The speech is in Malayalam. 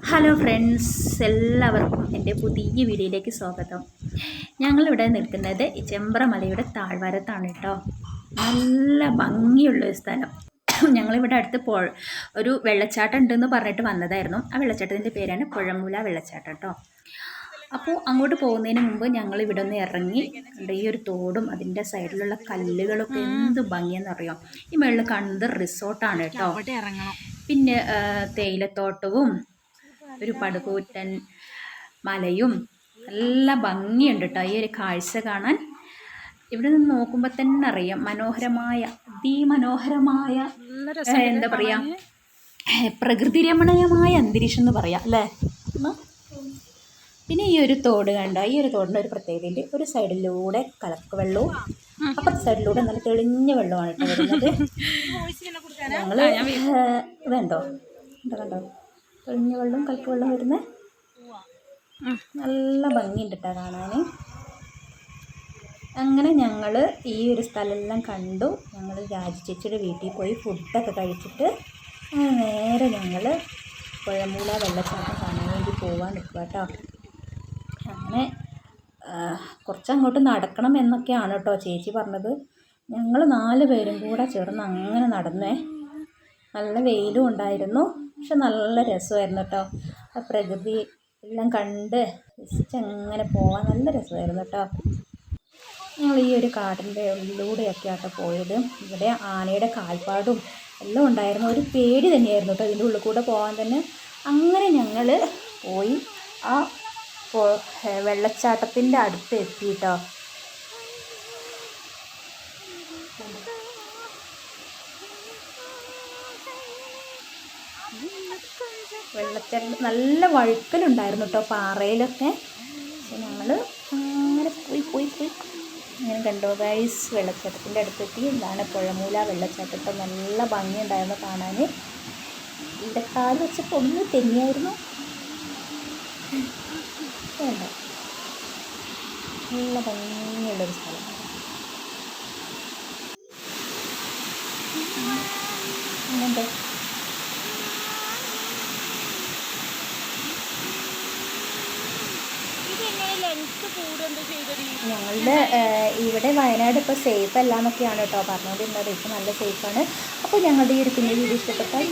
ഹലോ ഫ്രണ്ട്സ് എല്ലാവർക്കും എന്റെ പുതിയ വീഡിയോയിലേക്ക് സ്വാഗതം. ഞങ്ങളിവിടെ നിൽക്കുന്നത് ചെമ്പ്രമലയുടെ താഴ്വാരത്താണ് കേട്ടോ. നല്ല ഭംഗിയുള്ള ഒരു സ്ഥലം. ഞങ്ങളിവിടെ അടുത്ത് പോ ഒരു വെള്ളച്ചാട്ടം ഉണ്ടെന്ന് പറഞ്ഞിട്ട് വന്നതായിരുന്നു. ആ വെള്ളച്ചാട്ടത്തിന്റെ പേരാണ് പുഴമൂല വെള്ളച്ചാട്ടം കേട്ടോ. അപ്പോൾ അങ്ങോട്ട് പോകുന്നതിന് മുമ്പ് ഞങ്ങൾ ഇവിടെ ഒന്ന് ഇറങ്ങി ഈ ഒരു തോടും അതിന്റെ സൈഡിലുള്ള കല്ലുകളൊക്കെ എന്ത് ഭംഗിയെന്ന് അറിയാം? ഈ മേളിൽ കണ്ടത് റിസോർട്ടാണ് കേട്ടോ. പിന്നെ തേയിലത്തോട്ടവും ഒരു പടുകൂറ്റൻ മലയും നല്ല ഭംഗിയുണ്ട് കേട്ടോ ഈ ഒരു കാഴ്ച കാണാൻ. ഇവിടെ നിന്ന് നോക്കുമ്പോൾ തന്നെ അറിയാം. മനോഹരമായ അതിമനോഹരമായ എന്താ പറയാ പ്രകൃതി രമണീയമായ അന്തരീക്ഷം എന്ന് പറയാം അല്ലേ? പിന്നെ ഈ ഒരു തോട് കണ്ട? ഈ ഒരു തോടിന്റെ ഒരു പ്രത്യേകതയുണ്ട്. ഒരു സൈഡിലൂടെ കലക്ക് വെള്ളവും അപ്പുറത്തെ സൈഡിലൂടെ നല്ല തെളിഞ്ഞ വെള്ളമാണ് കേട്ടോ വരുന്നത്. ഞങ്ങൾ ഇതുണ്ടോ എന്താ കണ്ടോ? തെളിഞ്ഞ വെള്ളം കലക്ക് വെള്ളം വരുന്നത് നല്ല ഭംഗിയുണ്ട് കേട്ടോ കാണാൻ അങ്ങനെ ഞങ്ങൾ ഈ ഒരു സ്ഥലമെല്ലാം കണ്ടു. ഞങ്ങൾ രാജി ചേച്ചിയുടെ വീട്ടിൽ പോയി ഫുഡൊക്കെ കഴിച്ചിട്ട് നേരെ ഞങ്ങൾ പുഴമൂല വെള്ളച്ചാട്ടം കാണാൻ വേണ്ടി പോകാൻ നിൽക്കുക കേട്ടോ അങ്ങനെ കുറച്ചങ്ങോട്ട് നടക്കണം എന്നൊക്കെയാണ് കേട്ടോ ചേച്ചി പറഞ്ഞത്. ഞങ്ങൾ നാല് പേരും കൂടെ ചേർന്ന് അങ്ങനെ നടന്നേ. നല്ല വെയിലും ഉണ്ടായിരുന്നു. പക്ഷെ നല്ല രസമായിരുന്നു കേട്ടോ ആ പ്രകൃതി എല്ലാം കണ്ട് ജസ്റ്റ് അങ്ങനെ പോകാൻ നല്ല രസമായിരുന്നു കേട്ടോ ഞങ്ങൾ ഈ ഒരു കാട്ടിന്റെ ഉള്ളിലൂടെയൊക്കെ ആട്ടോ പോയത്. ഇവിടെ ആനയുടെ കാൽപ്പാടും എല്ലാം ഉണ്ടായിരുന്നു. ഒരു പേടി തന്നെയായിരുന്നു കേട്ടോ ഇതിന്റെ ഉള്ളിൽ കൂടെ പോകാൻ തന്നെ. അങ്ങനെ ഞങ്ങൾ പോയി ആ വെള്ളച്ചാട്ടത്തിന്റെ അടുത്ത് എത്തി കേട്ടോ വെള്ളച്ചാട്ടം നല്ല വഴുക്കലുണ്ടായിരുന്നു കേട്ടോ പാറയിലൊക്കെ. പക്ഷെ ഞങ്ങൾ അങ്ങനെ പോയി പോയി പോയി. ഇങ്ങനെ കണ്ടോ ഗൈസ് വെള്ളച്ചാട്ടത്തിന്റെ അടുത്തെത്തി. ഇതാണ് പുഴമൂല വെള്ളച്ചാട്ടത്തെ നല്ല ഭംഗിയുണ്ടായിരുന്നു കാണാൻ. ഇവിടെ കാൽ വെച്ചപ്പോൾ ഒന്ന് തെന്നിയായിരുന്നു വേണ്ട. നല്ല ഭംഗിയുള്ളൊരു സ്ഥലം. അങ്ങനത്തെ ഞങ്ങളുടെ ഇവിടെ വയനാട് ഇപ്പോൾ സേഫ് അല്ല എന്നൊക്കെയാണ് കേട്ടോ പറഞ്ഞുകൊണ്ടിരുന്നത് ഇപ്പോൾ നല്ല സേഫാണ് അപ്പോൾ ഞങ്ങളുടെ ഈ ഒരു കുഞ്ഞു വീഡിയോ ഇഷ്ടപ്പെട്ടാൽ